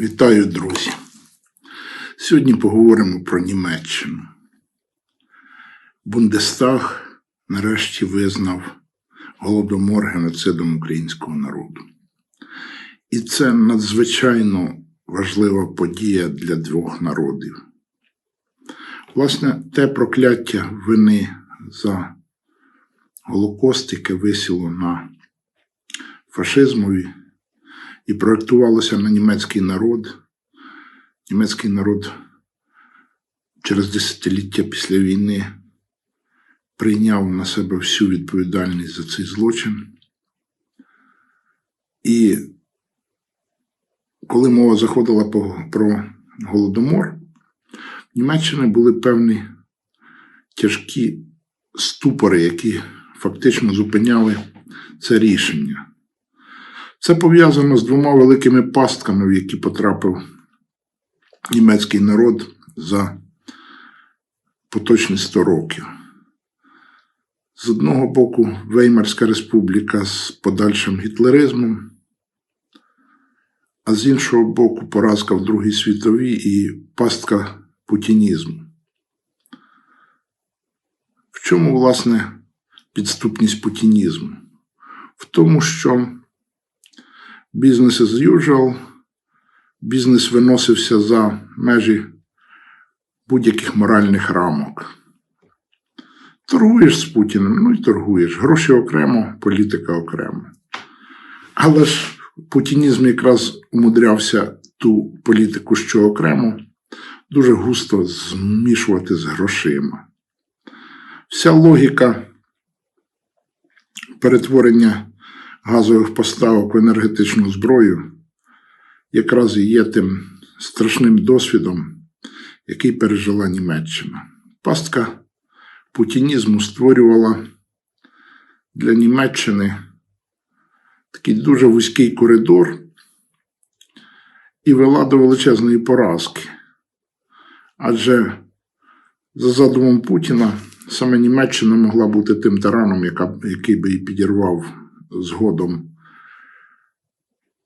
Вітаю, друзі. Сьогодні поговоримо про Німеччину. Бундестаг нарешті визнав голодомор геноцидом українського народу. І це надзвичайно важлива подія для двох народів. Власне, те прокляття вини за Голокост, яке висіло на фашизмові і проєктувалося на німецький народ. Німецький народ через десятиліття після війни прийняв на себе всю відповідальність за цей злочин. І коли мова заходила про Голодомор, в Німеччині були певні тяжкі ступори, які фактично зупиняли це рішення. Це пов'язано з двома великими пастками, в які потрапив німецький народ за поточні 100 років. З одного боку, Веймарська республіка з подальшим гітлеризмом, а з іншого боку, поразка в Другій світовій і пастка путінізму. В чому, власне, підступність путінізму? В тому, що бізнес as usual, бізнес виносився за межі будь-яких моральних рамок. Торгуєш з Путіним, ну і торгуєш. Гроші окремо, політика окремо. Але ж путінізм якраз умудрявся ту політику, що окремо, дуже густо змішувати з грошима. Вся логіка перетворення газових поставок в енергетичну зброю якраз і є тим страшним досвідом, який пережила Німеччина. Пастка путінізму створювала для Німеччини такий дуже вузький коридор і вела до величезної поразки. Адже за задумом Путіна саме Німеччина могла бути тим тираном, яка, який би і підірвав згодом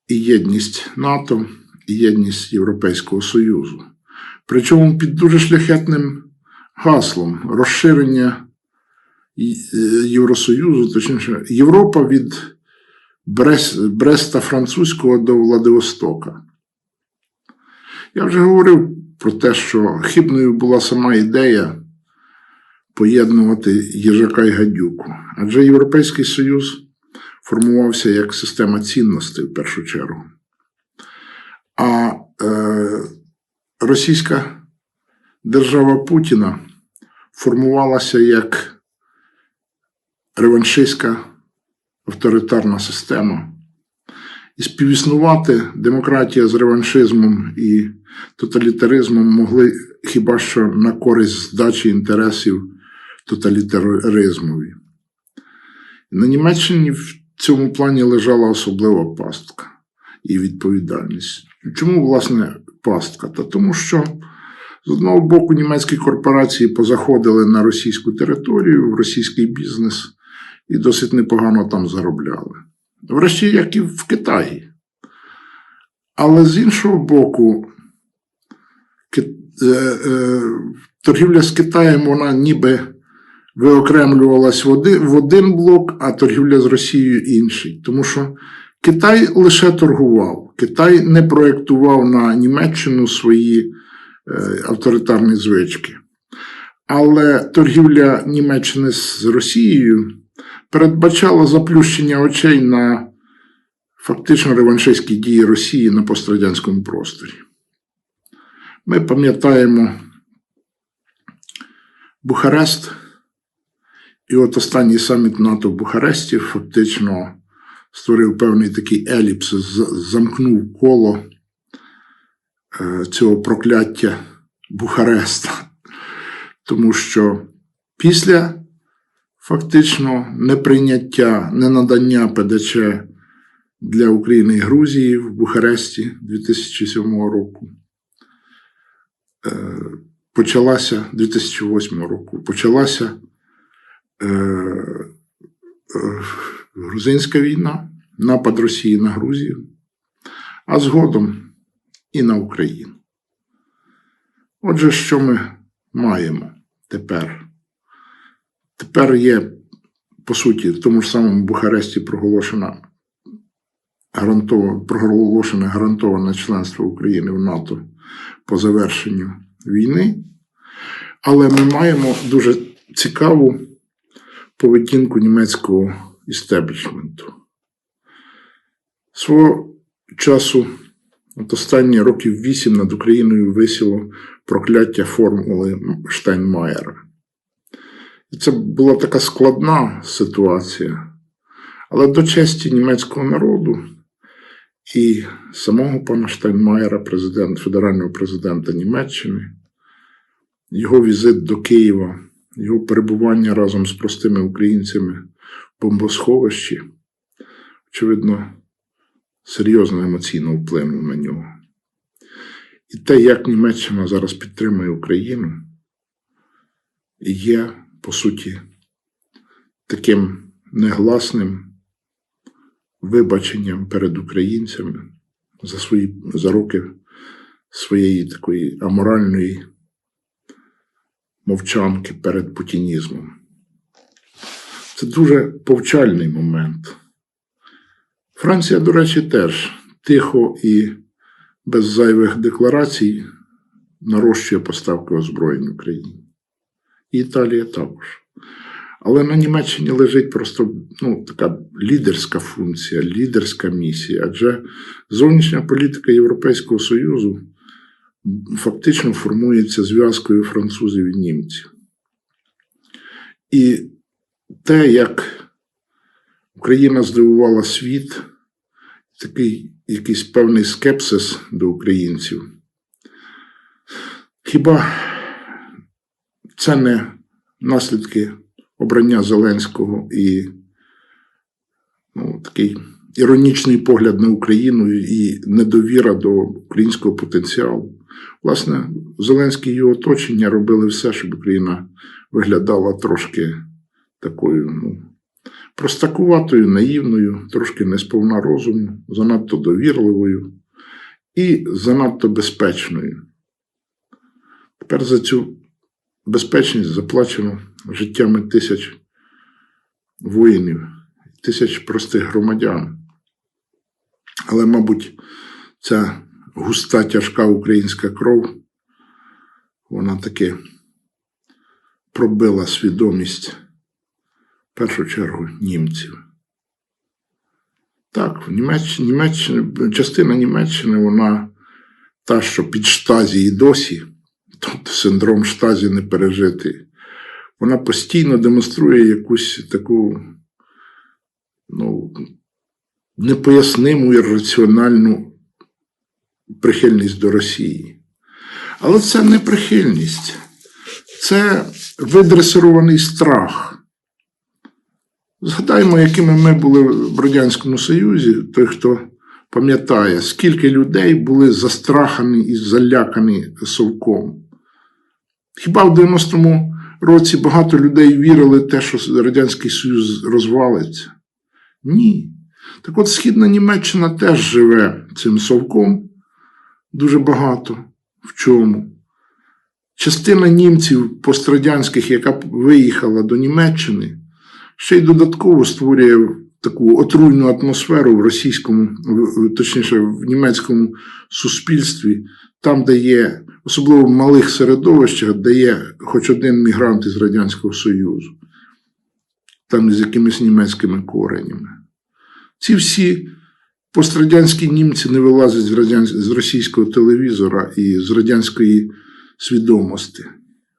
і єдність НАТО, і єдність Європейського Союзу. Причому під дуже шляхетним гаслом розширення е, Євросоюзу, точніше, Європа від Бреста Французького до Владивостока. Я вже говорив про те, що хибною була сама ідея поєднувати їжака і гадюку. Адже Європейський Союз формувався як система цінностей в першу чергу. А е, російська держава Путіна формувалася як реваншистська авторитарна система. І співіснувати демократія з реваншизмом і тоталітаризмом могли хіба що на користь здачі інтересів тоталітаризмові. На Німеччині в цьому плані лежала особлива пастка і відповідальність. Чому, власне, пастка? Та тому що з одного боку німецькі корпорації позаходили на російську територію, в російський бізнес і досить непогано там заробляли. Врешті, як і в Китаї. Але з іншого боку, е, е, торгівля з Китаєм, вона ніби виокремлювалась в один, блок, а торгівля з Росією інший. Тому що Китай лише торгував, Китай не проєктував на Німеччину свої е, авторитарні звички. Але торгівля Німеччини з Росією передбачала заплющення очей на фактично реваншистські дії Росії на пострадянському просторі. Ми пам'ятаємо Бухарест, і от останній саміт НАТО в Бухаресті фактично створив певний такий еліпс, замкнув коло е, цього прокляття Бухареста. Тому що після фактично неприйняття, ненадання ПДЧ для України і Грузії в Бухаресті 2007 року. е, Почалася 2008 року. Почалася грузинська війна, напад Росії на Грузію. А згодом і на Україну. Отже, що ми маємо тепер? Тепер є, по суті, в тому ж самому Бухаресті проголошена проголошене гарантоване членство України в НАТО по завершенню війни. Але ми маємо дуже цікаву поведінку німецького істеблішменту. Свого часу, от останні років вісім над Україною висіло прокляття формули Штайнмаєра. І це була така складна ситуація. Але до честі німецького народу і самого пана Штайнмаєра, президент, федерального президента Німеччини, його візит до Києва, його перебування разом з простими українцями в бомбосховищі, очевидно, серйозно емоційно вплинув на нього. І те, як Німеччина зараз підтримує Україну, є, по суті, таким негласним вибаченням перед українцями за свої за роки своєї такої аморальної мовчанки перед путінізмом. Це дуже повчальний момент. Франція, до речі, теж тихо і без зайвих декларацій нарощує поставки озброєнь Україні. І Італія також. Але на Німеччині лежить просто ну, така лідерська функція, лідерська місія. Адже зовнішня політика Європейського Союзу фактично формується зв'язкою французів і німців. І те, як Україна здивувала світ, такий якийсь певний скепсис до українців. Хіба це не наслідки обрання Зеленського і ну, такий іронічний погляд на Україну і недовіра до українського потенціалу? Власне, Зеленський і його оточення робили все, щоб Україна виглядала трошки такою, ну, простакуватою, наївною, трошки несповна розуму, занадто довірливою і занадто безпечною. Тепер за цю безпечність заплачено життями тисяч воїнів, тисяч простих громадян. Але, мабуть, ця густа, тяжка українська кров, вона таки пробила свідомість в першу чергу німців. Так, в Німеччині, Німеччина, частина Німеччини, вона та, що під штазі і досі, тобто синдром штазі не пережитий, вона постійно демонструє якусь таку ну, непоясниму і раціональну прихильність до Росії. Але це не прихильність, це видресирований страх. Згадаймо, якими ми були в Радянському Союзі, той, хто пам'ятає, скільки людей були застрахані і залякані совком. Хіба в 90-му році багато людей вірили в те, що Радянський Союз розвалиться? Ні. Так от Східна Німеччина теж живе цим совком дуже багато. В чому? Частина німців пострадянських, яка виїхала до Німеччини, ще й додатково створює таку отруйну атмосферу в російському, точніше, в німецькому суспільстві, там, де є, особливо в малих середовищах, де є хоч один мігрант із Радянського Союзу, там з якимись німецькими коренями. Ці всі пострадянські німці не вилазять з, російського телевізора і з радянської свідомості.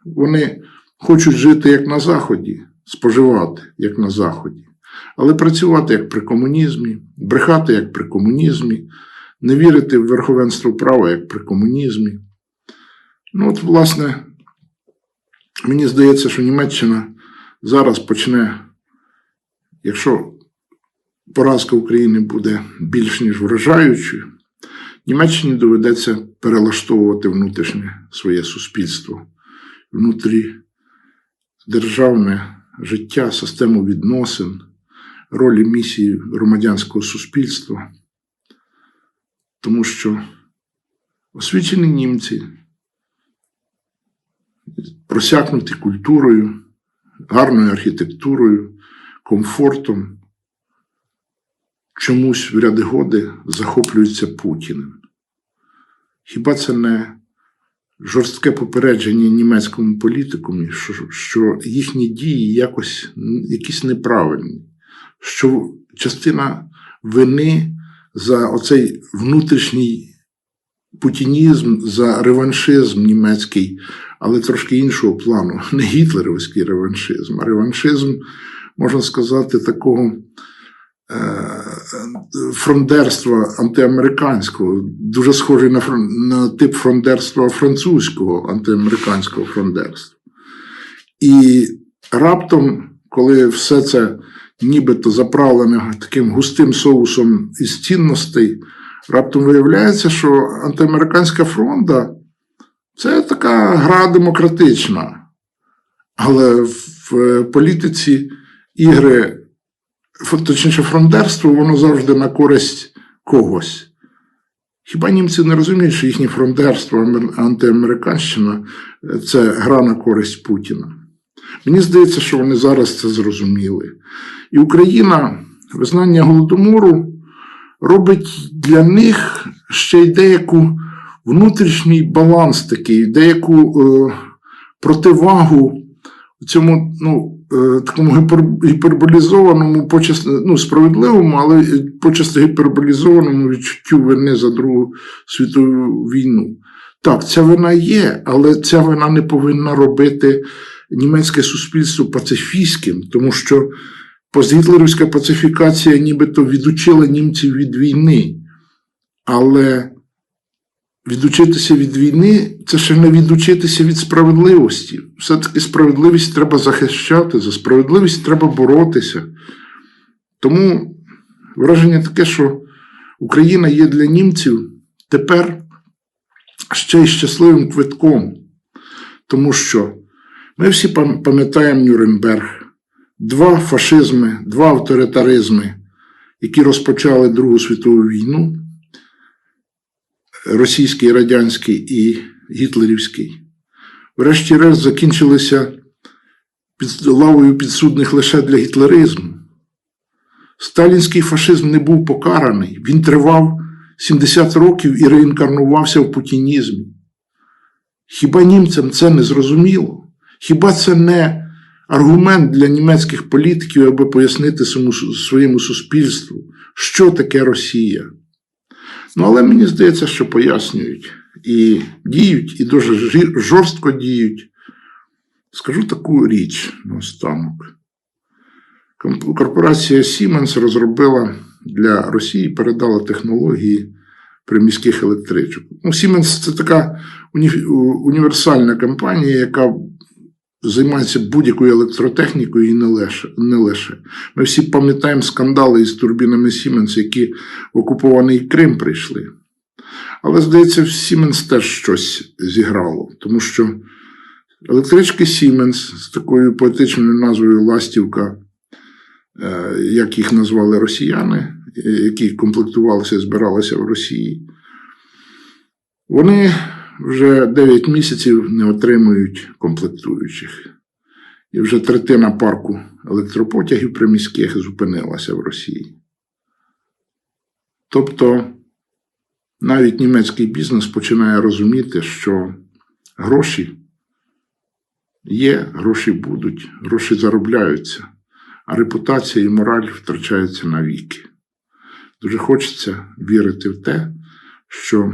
Вони хочуть жити як на Заході, споживати як на Заході, але працювати як при комунізмі, брехати як при комунізмі, не вірити в верховенство права як при комунізмі. Ну, от, власне, мені здається, що Німеччина зараз почне, якщо поразка України буде більш ніж вражаючою, Німеччині доведеться перелаштовувати внутрішнє своє суспільство, внутрі державне життя, систему відносин, ролі місії громадянського суспільства. Тому що освічені німці, просякнуті культурою, гарною архітектурою, комфортом, чомусь в ряди годи захоплюються Путіним. Хіба це не жорстке попередження німецькому політикумі, що, що їхні дії якось якісь неправильні, що частина вини за оцей внутрішній путінізм, за реваншизм німецький, але трошки іншого плану, не гітлерівський реваншизм, а реваншизм, можна сказати, такого фрондерства антиамериканського, дуже схожий на, на тип фрондерства французького антиамериканського фрондерства. І раптом, коли все це нібито заправлене таким густим соусом із цінностей, раптом виявляється, що антиамериканська фронта це така гра демократична. Але в е, політиці ігри точніше, фрондерство, воно завжди на користь когось. Хіба німці не розуміють, що їхнє фрондерство, амер- антиамериканщина це гра на користь Путіна? Мені здається, що вони зараз це зрозуміли. І Україна визнання голодомору робить для них ще й деяку внутрішній баланс такий, деяку е, противагу цьому ну, такому гіпер- гіперболізованому, почасти, ну, справедливому, але почасти гіперболізованому відчуттю вини за Другу світову війну. Так, ця вина є, але ця вина не повинна робити німецьке суспільство пацифістським, тому що постгітлерівська пацифікація нібито відучила німців від війни. Але відучитися від війни це ще не відучитися від справедливості. Все-таки справедливість треба захищати, за справедливість треба боротися. Тому враження таке, що Україна є для німців тепер ще й щасливим квитком, тому що ми всі пам'ятаємо Нюрнберг, два фашизми, два авторитаризми, які розпочали Другу світову війну російський, радянський і гітлерівський, врешті-решт закінчилися під лавою підсудних лише для гітлеризму. Сталінський фашизм не був покараний, він тривав 70 років і реінкарнувався в путінізмі. Хіба німцям це не зрозуміло? Хіба це не аргумент для німецьких політиків, аби пояснити своєму, суспільству, що таке Росія? Ну, але мені здається, що пояснюють і діють, і дуже жорстко діють. Скажу таку річ наостанок. Комп- Корпорація Siemens розробила для Росії, передала технології приміських електричок. Ну, Siemens це така уні- універсальна компанія, яка займається будь-якою електротехнікою і не лише. Не лише. Ми всі пам'ятаємо скандали із турбінами Siemens, які в окупований Крим прийшли. Але, здається, в Siemens теж щось зіграло, тому що електрички Siemens з такою поетичною назвою Ластівка, е, як їх назвали росіяни, які комплектувалися і збиралися в Росії, вони вже 9 місяців не отримують комплектуючих. І вже третина парку електропотягів приміських зупинилася в Росії. Тобто навіть німецький бізнес починає розуміти, що гроші є, гроші будуть, гроші заробляються, а репутація і мораль втрачаються навіки. Дуже хочеться вірити в те, що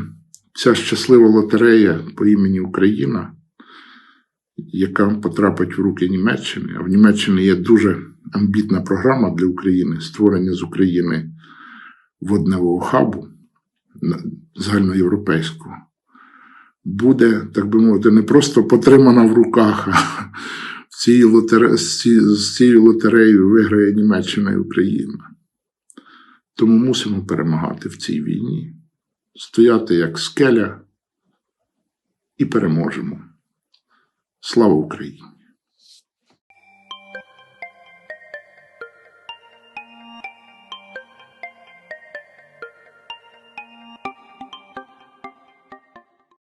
ця щаслива лотерея по імені Україна, яка потрапить в руки Німеччини, а в Німеччині є дуже амбітна програма для України створення з України водневого хабу загальноєвропейського, буде, так би мовити, не просто потримана в руках, а з цією лотереєю виграє Німеччина і Україна. Тому мусимо перемагати в цій війні, стояти як скеля і переможемо. Слава Україні!